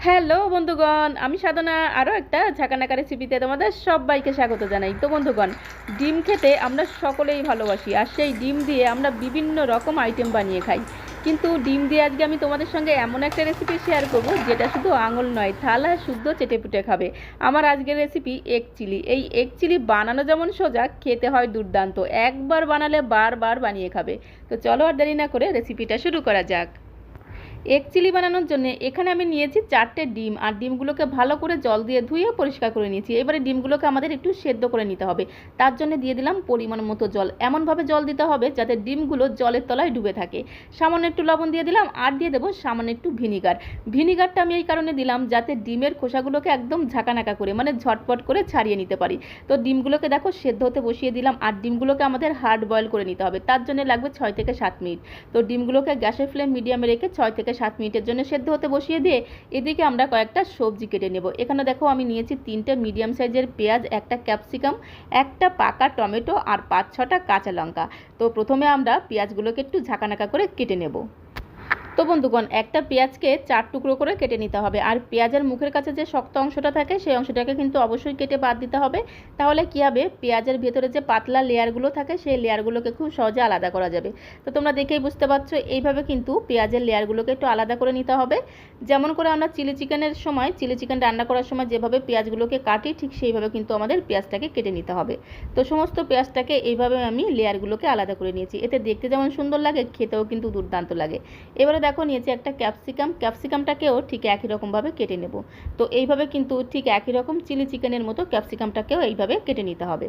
Hello বন্ধুগণ, আমি সাধনা। আরও একটা ঝাঁকানাকা রেসিপিতে তোমাদের সবাইকে স্বাগত জানাই। তো বন্ধুগণ, ডিম খেতে আমরা সকলেই ভালোবাসি আর সেই ডিম দিয়ে আমরা বিভিন্ন রকম আইটেম বানিয়ে খাই। কিন্তু ডিম দিয়ে আজকে আমি তোমাদের সঙ্গে এমন একটা রেসিপি শেয়ার করব যেটা শুধু আঙুল নয়, থালা শুদ্ধ চেটেপুটে খাবে। আমার আজকের রেসিপি এক চিলি এই এক চিলি বানানো যেমন সোজা, খেতে হয় দুর্দান্ত। একবার বানালে বারবার বানিয়ে খাবে। তো চলো আর দেরি না করে রেসিপিটা শুরু করা যাক। এগ চিলি বানানোর জন্য এখানে আমি নিয়েছি চারটে ডিম, আর ডিমগুলোকে ভালো করে জল দিয়ে ধুয়ে পরিষ্কার করে নিয়েছি। এবারে ডিমগুলোকে আমাদের একটু সেদ্ধ করে নিতে হবে। তার জন্য দিয়ে দিলাম পরিমাণ মতো জল। এমনভাবে জল দিতে হবে যাতে ডিমগুলো জলের তলায় ডুবে থাকে। সামান্য একটু লবণ দিয়ে দিলাম, আর দিয়ে দেবো সামান্য একটু ভিনিগার। ভিনিগারটা আমি এই কারণে দিলাম যাতে ডিমের খোসাগুলোকে একদম ঝাঁকানাকা করে মানে ঝটপট করে ছাড়িয়ে নিতে পারি। তো ডিমগুলোকে দেখো সেদ্ধ হতে বসিয়ে দিলাম, আর ডিমগুলোকে আমাদের হার্ড বয়েল করে নিতে হবে। তার জন্য লাগবে ছয় থেকে সাত মিনিট। তো ডিমগুলোকে গ্যাসের ফ্লেম মিডিয়ামে রেখে ছয় থেকে সাত মিনিটের জন্য সেদ্ধ হতে বসিয়ে দিয়ে এদিকে আমরা কয়েকটা সবজি কেটে নেব। এখানে দেখো আমি নিয়েছি তিনটে মিডিয়াম সাইজের পেঁয়াজ, একটা ক্যাপসিকাম, একটা পাকা টমেটো আর পাঁচ ছটা কাঁচা লঙ্কা। তো প্রথমে আমরা পেঁয়াজগুলোকে একটু ঝাঁকানাকা করে কেটে নেব। তো বন্ধুগণ একটা পেঁয়াজকে চার টুকরো করে কেটে নিতে হবে। আর পেঁয়াজের মুখের কাছে যে শক্ত অংশটা থাকে, সেই অংশটাকে কিন্তু অবশ্যই কেটে বাদ দিতে হবে। তাহলে কী হবে? পেঁয়াজের ভেতরে যে পাতলা লেয়ারগুলো থাকে, সেই লেয়ারগুলোকে খুব সহজে আলাদা করা যাবে। তো তোমরা দেখেই বুঝতে পারছ, এইভাবে কিন্তু পেঁয়াজের লেয়ারগুলোকে একটু আলাদা করে নিতে হবে। যেমন করে আমরা চিলি চিকেনের সময়, চিলি চিকেন রান্না করার সময় যেভাবে পেঁয়াজগুলোকে কাটি, ঠিক সেইভাবে কিন্তু আমাদের পেঁয়াজটাকে কেটে নিতে হবে। তো সমস্ত পেঁয়াজটাকে এইভাবে আমি লেয়ারগুলোকে আলাদা করে নিয়েছি। এতে দেখতে যেমন সুন্দর লাগে, খেতেও কিন্তু দুর্দান্ত লাগে। এবারে দেখো নিয়েছি একটা ক্যাপসিকাম ক্যাপসিকামটাকেও ঠিক একই রকমভাবে কেটে নেব। তো এইভাবে কিন্তু ঠিক একই রকম চিলি চিকেনের মতো ক্যাপসিকামটাকেও এইভাবে কেটে নিতে হবে।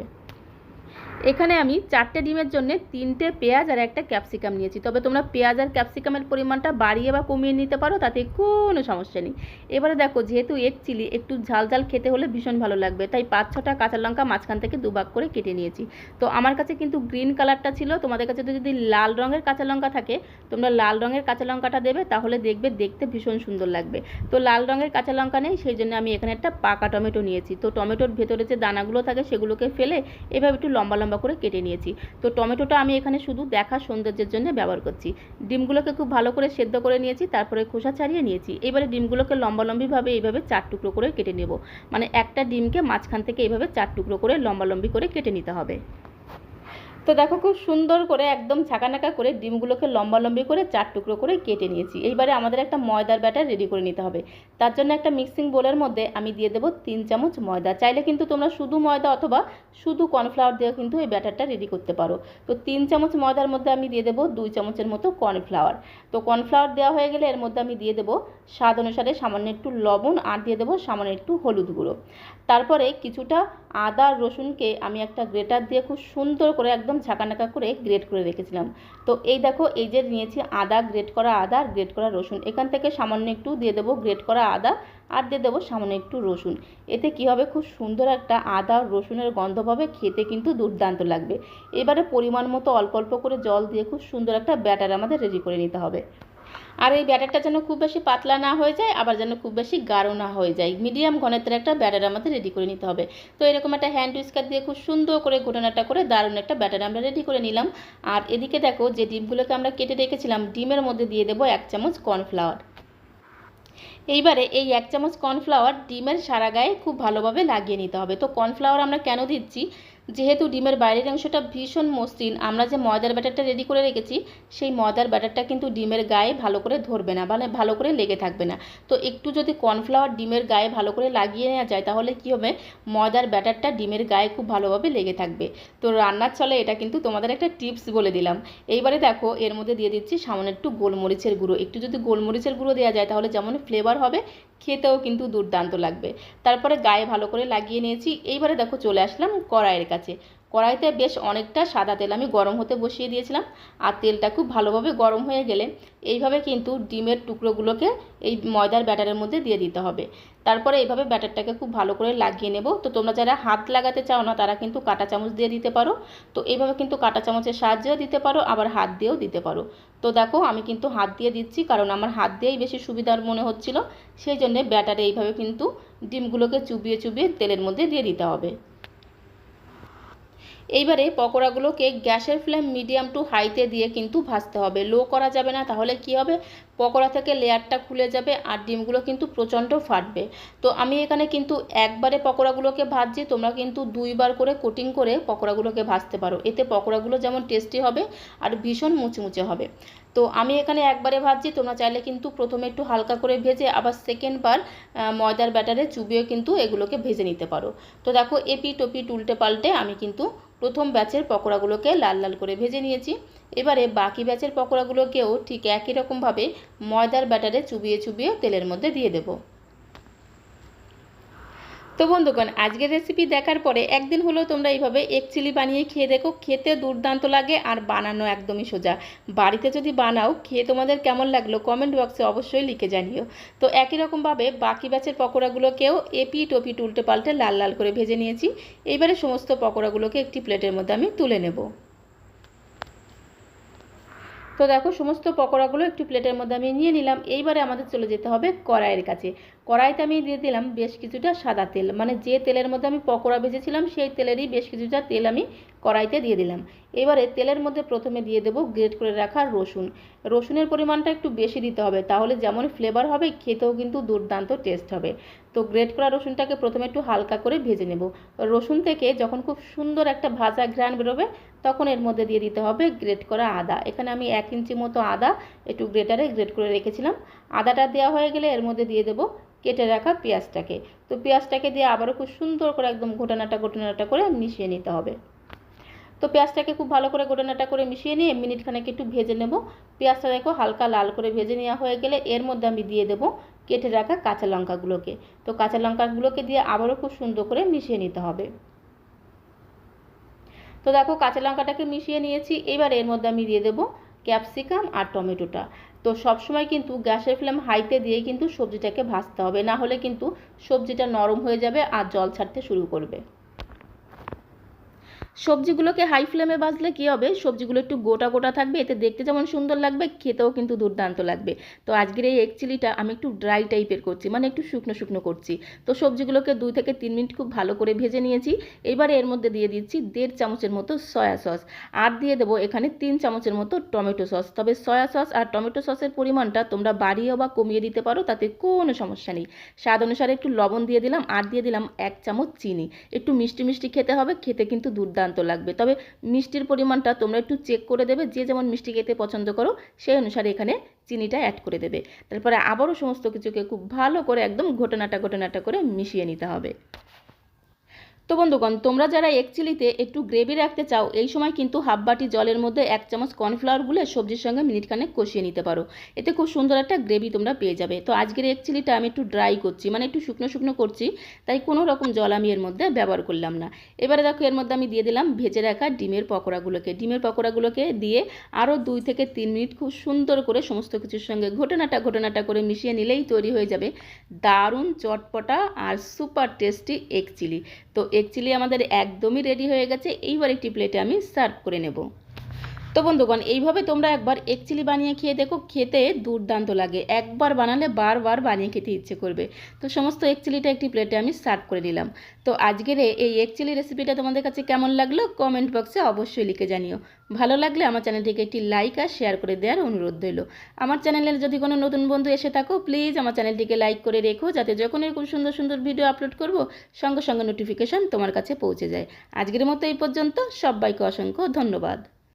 এখানে আমি চারটে ডিমের জন্য তিনটে পেঁয়াজ আর একটা ক্যাপসিকাম নিয়েছি। তবে তোমরা পেঁয়াজ আর ক্যাপসিকামের পরিমাণটা বাড়িয়ে বা কমিয়ে নিতে পারো, তাতে কোনো সমস্যা নেই। এবারে দেখো, যেহেতু এগ চিলি, একটু ঝাল ঝাল খেতে হলে ভীষণ ভালো লাগবে, তাই পাঁচ ছটা কাঁচা লঙ্কা মাঝখান থেকে দুভাগ করে কেটে নিয়েছি। তো আমার কাছে কিন্তু গ্রিন কালারটা ছিল, তোমাদের কাছে যদি লাল রঙের কাঁচা লঙ্কা থাকে, তোমরা লাল রঙের কাঁচা লঙ্কাটা দেবে, তাহলে দেখবে দেখতে ভীষণ সুন্দর লাগবে। তো লাল রঙের কাঁচা লঙ্কা নেই, সেই জন্য আমি এখানে একটা পাকা টমেটো নিয়েছি। তো টমেটোর ভেতরে যে দানাগুলো থাকে, সেগুলোকে ফেলে এভাবে একটু লম্বা লম্বা করে কেটে নিয়েছি। তো টমেটোটা আমি এখানে শুধু দেখা সৌন্দর্যের জন্য ব্যবহার করছি। ডিমগুলোকে খুব ভালো করে সেদ্ধ করে নিয়েছি, তারপরে খোসা ছাড়িয়ে নিয়েছি। এবারে ডিমগুলোকে লম্বা লম্বিভাবে এইভাবে চার টুকরো করে কেটে নেব। মানে একটা ডিমকে মাঝখান থেকে এইভাবে চার টুকরো করে লম্বা লম্বি করে কেটে নিতে হবে। তো দেখো খুব সুন্দর করে একদম ছাকানাকা করে ডিমগুলোকে লম্বালম্বি করে চার টুকরো করে কেটে নিয়েছি। এইবারে আমাদের একটা ময়দার ব্যাটার রেডি করে নিতে হবে। তার জন্য একটা মিক্সিং বোলের মধ্যে আমি দিয়ে দেবো তিন চামচ ময়দা। চাইলে কিন্তু তোমরা শুধু ময়দা অথবা শুধু কর্নফ্লাওয়ার দিয়ে কিন্তু এই ব্যাটারটা রেডি করতে পারো। তো তিন চামচ ময়দার মধ্যে আমি দিয়ে দেবো দুই চামচের মতো কর্নফ্লাওয়ার তো কর্নফ্লাওয়ার দেওয়া হয়ে গেলে এর মধ্যে আমি দিয়ে দেবো স্বাদ অনুসারে সামান্য একটু লবণ আর দিয়ে দেবো সামান্য একটু হলুদ গুঁড়ো। তারপরে কিছুটা আদা রসুনকে আমি একটা গ্রেটার দিয়ে খুব সুন্দর করে একদম ঝাঁকানাকা করে গ্রেট করে রেখেছিলাম। তো এই দেখো, এই যে নিয়েছি আদা গ্রেট করা আদা আর গ্রেট করা রসুন। এখান থেকে সামান্য একটু দিয়ে দেবো গ্রেট করা আদা আর দিয়ে দেবো সামান্য একটু রসুন। এতে কি হবে? খুব সুন্দর একটা আদা রসুনের গন্ধ পাবে, খেতে কিন্তু দুর্দান্ত লাগবে। এবারে পরিমাণ মতো অল্প অল্প করে জল দিয়ে খুব সুন্দর একটা ব্যাটার আমাদের রেডি করে নিতে হবে। আর এই ব্যাটারটা যেন খুব বেশি পাতলা না হয়ে যায়, আবার যেন খুব বেশি গাঢ় না হয়ে যায়। মিডিয়াম ঘনত্বের একটা ব্যাটার আমাদের রেডি করে নিতে হবে। তো এরকম একটা হ্যান্ড উইস্কার দিয়ে খুব সুন্দর করে ঘটনাটা করে দারুণ একটা ব্যাটার আমরা রেডি করে নিলাম। আর এদিকে দেখো, যে ডিমগুলোকে আমরা কেটে রেখেছিলাম, ডিমের মধ্যে দিয়ে দেবো এক চামচ কর্নফ্লাওয়ার এইবারে এই এক চামচ কর্নফ্লাওয়ার ডিমের সারা গায়ে খুব ভালোভাবে লাগিয়ে নিতে হবে। তো কর্নফ্লাওয়ার আমরা কেন দিচ্ছি? যেহেতু ডিমের বাইরের অংশটা ভীষণ মসৃণ, আমরা যে ময়দার ব্যাটারটা রেডি করে রেখেছি, সেই ময়দার ব্যাটারটা কিন্তু ডিমের গায়ে ভালো করে ধরবে না মানে ভালো করে লেগে থাকবে না। তো একটু যদি কর্নফ্লাওয়ার ডিমের গায়ে ভালো করে লাগিয়ে নেওয়া যায়, তাহলে কী হবে? ময়দার ব্যাটারটা ডিমের গায়ে খুব ভালোভাবে লেগে থাকবে। তো রান্নার চলে এটা কিন্তু তোমাদের একটা টিপস বলে দিলাম। এইবারে দেখো, এর মধ্যে দিয়ে দিচ্ছি সামান্য একটু গোলমরিচের গুঁড়ো। একটু যদি গোলমরিচের গুঁড়ো দেওয়া যায়, তাহলে যেমন ফ্লেভার হবে, খেতেও কিন্তু দুর্দান্ত লাগবে। তারপরে গায়ে ভালো করে লাগিয়ে নিয়েছি। এইবারে দেখো চলে আসলাম কড়াইয়ের কাছে। কড়াইতে বেশ অনেকটা সাদা তেল আমি গরম হতে বসিয়ে দিয়েছিলাম আর তেলটা খুব ভালোভাবে গরম হয়ে গেলে এইভাবে কিন্তু ডিমের টুকরোগুলোকে এই ময়দার ব্যাটারের মধ্যে দিয়ে দিতে হবে। তারপরে এইভাবে ব্যাটারটাকে খুব ভালো করে লাগিয়ে নেব। তো তোমরা যারা হাত লাগাতে চাও না, তারা কিন্তু কাঁটা চামচ দিয়ে দিতে পারো। তো এইভাবে কিন্তু কাঁটা চামচের সাহায্যেও দিতে পারো, আবার হাত দিয়েও দিতে পারো। তো দেখো, আমি কিন্তু হাত দিয়ে দিচ্ছি, কারণ আমার হাত দিয়েই বেশি সুবিধার মনে হচ্ছিল। সেই জন্যে ব্যাটারে এইভাবে কিন্তু ডিমগুলোকে চুবিয়ে চুবিয়ে তেলের মধ্যে দিয়ে দিতে হবে। এইবারে পকোড়াগুলোকে গ্যাসের ফ্লেম মিডিয়াম টু হাইতে দিয়ে কিন্তু ভাজতে হবে। লো করা যাবে না, তাহলে কি হবে? পকোড়া থেকে লেয়ারটা খুলে যাবে আর ডিমগুলো কিন্তু প্রচণ্ড ফাটবে। তো আমি এখানে কিন্তু একবারে পকোড়াগুলোকে ভাজছি, তোমরা কিন্তু দুইবার করে কোটিং করে পকোড়াগুলোকে ভাজতে পারো। এতে পকোড়াগুলো যেমন টেস্টি হবে আর ভীষণ মুচমুচে হবে। তো আমি এখানে একবারে ভাজছি, তোমরা চাইলে কিন্তু প্রথমে একটু হালকা করে ভেজে আবার সেকেন্ড বার ময়দার ব্যাটারে চুবিয়ে কিন্তু এগুলোকে ভেজে নিতে পারো। তো দেখো এপি টপি উল্টে পাল্টে আমি কিন্তু প্রথম ব্যাচের পকোড়াগুলোকে লাল লাল করে ভেজে নিয়েছি। এবারে বাকি ব্যাচের পকোড়াগুলোকেও ঠিক একই রকমভাবে ময়দার ব্যাটারে চুবিয়ে চুবিয়ে তেলের মধ্যে দিয়ে দেবো। তো বন্ধুগণ, আজকের রেসিপি দেখার পরে একদিন হলেও তোমরা এইভাবে এক চিলি বানিয়ে খেয়ে দেখো, খেতে দুর্দান্ত লাগে আর বানানো একদমই সোজা। বাড়িতে যদি বানাও, খেয়ে তোমাদের কেমন লাগল কমেন্ট বক্সে অবশ্যই লিখে জানিও। তো একই রকমভাবে বাকি ব্যাচের পকোড়াগুলোকেও এপি টপি উল্টে পাল্টে লাল লাল করে ভেজে নিয়েছি। এইবারে সমস্ত পকোড়াগুলোকে একটি প্লেটের মধ্যে আমি তুলে নেব। তো দেখো, সমস্ত পকোড়াগুলো একটি প্লেটের মধ্যে আমি নিয়ে নিলাম। এইবারে আমাদের চলে যেতে হবে কড়াইয়ের কাছে। কড়াইতে আমি দিয়ে দিলাম বেশ কিছুটা সাদা তেল। মানে যে তেলের মধ্যে আমি পকোড়া ভেজেছিলাম, সেই তেলেরই বেশ কিছুটা তেল আমি কড়াইতে দিয়ে দিলাম। এবারে তেলের মধ্যে প্রথমে দিয়ে দেবো গ্রেট করে রাখা রসুন। রসুনের পরিমাণটা একটু বেশি দিতে হবে, তাহলে যেমন ফ্লেভার হবে, খেতেও কিন্তু দুর্দান্ত টেস্ট হবে। তো গ্রেট করা রসুনটাকে প্রথমে একটু হালকা করে ভেজে নেব। রসুন থেকে যখন খুব সুন্দর একটা ভাজা ঘ্রাণ বেরোবে, তখন এর মধ্যে দিয়ে দিতে হবে গ্রেট করা আদা। এখানে আমি এক ইঞ্চি মতো আদা একটু গ্রেটারে গ্রেট করে রেখেছিলাম। আদাটা দেওয়া হয়ে গেলে এর মধ্যে দিয়ে দেবো কেটে রাখা পেঁয়াজটাকে। তো পেঁয়াজটাকে দিয়ে আবারও খুব সুন্দর করে একদম ঘটনাটা ঘটনাটা করে মিশিয়ে নিতে হবে। তো পেঁয়াজটাকে খুব ভালো করে গোটানাটা করে মিশিয়ে নিয়ে মিনিটখানেক একটু ভেজে নেব। পেঁয়াজটা দেখো হালকা লাল করে ভেজে নেওয়া হয়ে গেলে এর মধ্যে আমি দিয়ে দেবো কেটে রাখা কাঁচা লঙ্কাগুলোকে। তো কাঁচা লঙ্কাগুলোকে দিয়ে আবারও খুব সুন্দর করে মিশিয়ে নিতে হবে। তো দেখো কাঁচা লঙ্কাটাকে মিশিয়ে নিয়েছি। এবার এর মধ্যে আমি দিয়ে দেবো ক্যাপসিকাম আর টমেটোটা। তো সবসময় কিন্তু গ্যাসের ফ্লেম হাইতে দিয়ে কিন্তু সবজিটাকে ভাজতে হবে। না হলে কিন্তু সবজিটা নরম হয়ে যাবে আর জল ছাড়তে শুরু করবে। সবজিগুলোকে হাই ফ্লেমে ভাজলে কী হবে? সবজিগুলো একটু গোটা গোটা থাকবে, এতে দেখতে যেমন সুন্দর লাগবে, খেতেও কিন্তু দুর্দান্ত লাগবে। তো আজকের এই এগ চিলিটা আমি একটু ড্রাই টাইপের করছি মানে একটু শুকনো শুকনো করছি। তো সবজিগুলোকে দুই থেকে তিন মিনিট খুব ভালো করে ভেজে নিয়েছি। এবারে এর মধ্যে দিয়ে দিচ্ছি দেড় চামচের মতো সয়া সস আর দিয়ে দেবো এখানে তিন চামচের মতো টমেটো সস তবে সয়া সস আর টমেটো সসের পরিমাণটা তোমরা বাড়িয়ে বা কমিয়ে দিতে পারো, তাতে কোনো সমস্যা নেই। স্বাদ অনুসারে একটু লবণ দিয়ে দিলাম, আর দিয়ে দিলাম এক চামচ চিনি। একটু মিষ্টি মিষ্টি খেতে হবে, খেতে কিন্তু দুর্দান্ত দুর্দান্ত লাগবে। তবে মিষ্টির পরিমাণটা তোমরা একটু চেক করে দেবে, যে যেমন মিষ্টি খেতে পছন্দ করো, সেই অনুসারে এখানে চিনিটা অ্যাড করে দেবে। তারপরে আবারও সমস্ত কিছুকে খুব ভালো করে একদম ঘটনাটা ঘটনাটা করে মিশিয়ে নিতে হবে। তো বন্ধুগণ, তোমরা যারা এক চিলিতে একটু গ্রেভি রাখতে চাও, এই সময় কিন্তু হাফ বাটি জলের মধ্যে এক চামচ কর্নফ্লাওয়ার গুলে সবজির সঙ্গে মিনিটখানেক কষিয়ে নিতে পারো। এতে খুব সুন্দর একটা গ্রেভি তোমরা পেয়ে যাবে। তো আজকের এক চিলিটা আমি একটু ড্রাই করছি মানে একটু শুকনো শুকনো করছি, তাই কোনো রকম জল আমি এর মধ্যে ব্যবহার করলাম না। এবারে দেখো, এর মধ্যে আমি দিয়ে দিলাম ভেজে রাখা ডিমের পকোড়াগুলোকে। ডিমের পকোড়াগুলোকে দিয়ে আরও দুই থেকে তিন মিনিট খুব সুন্দর করে সমস্ত কিছুর সঙ্গে ঘটনাটা ঘটনাটা করে মিশিয়ে নিলেই তৈরি হয়ে যাবে। দারুণ চটপটা আর সুপার টেস্টি এক চিলি তো চিলি আমাদের একদমই রেডি হয়ে গেছে। এইবার একটি প্লেটে আমি সার্ভ করে নেব। তো বন্ধুগণ, এইভাবে তোমরা একবার এক চিলি বানিয়ে খেয়ে দেখো, খেতে দুর্দান্ত লাগে। একবার বানালে বারবার বানিয়ে খেতে ইচ্ছে করবে। তো সমস্ত এক চিলিটা একটি প্লেটে আমি সার্ভ করে নিলাম। তো আজকের এই এক চিলি রেসিপিটা তোমাদের কাছে কেমন লাগল? কমেন্ট বক্সে অবশ্যই লিখে জানিও। ভালো লাগলে আমার চ্যানেলটিকে একটি লাইক আর শেয়ার করে দেওয়ার অনুরোধ রইল। আমার চ্যানেলের যদি কোনো নতুন বন্ধু এসে থাকো প্লিজ আমার চ্যানেলটিকে লাইক করে রেখো, যাতে যখন এরকম সুন্দর সুন্দর ভিডিও আপলোড করব, সঙ্গে সঙ্গে নোটিফিকেশান তোমার কাছে পৌঁছে যায়। আজকের মতো এই পর্যন্ত, সবাইকে অসংখ্য ধন্যবাদ।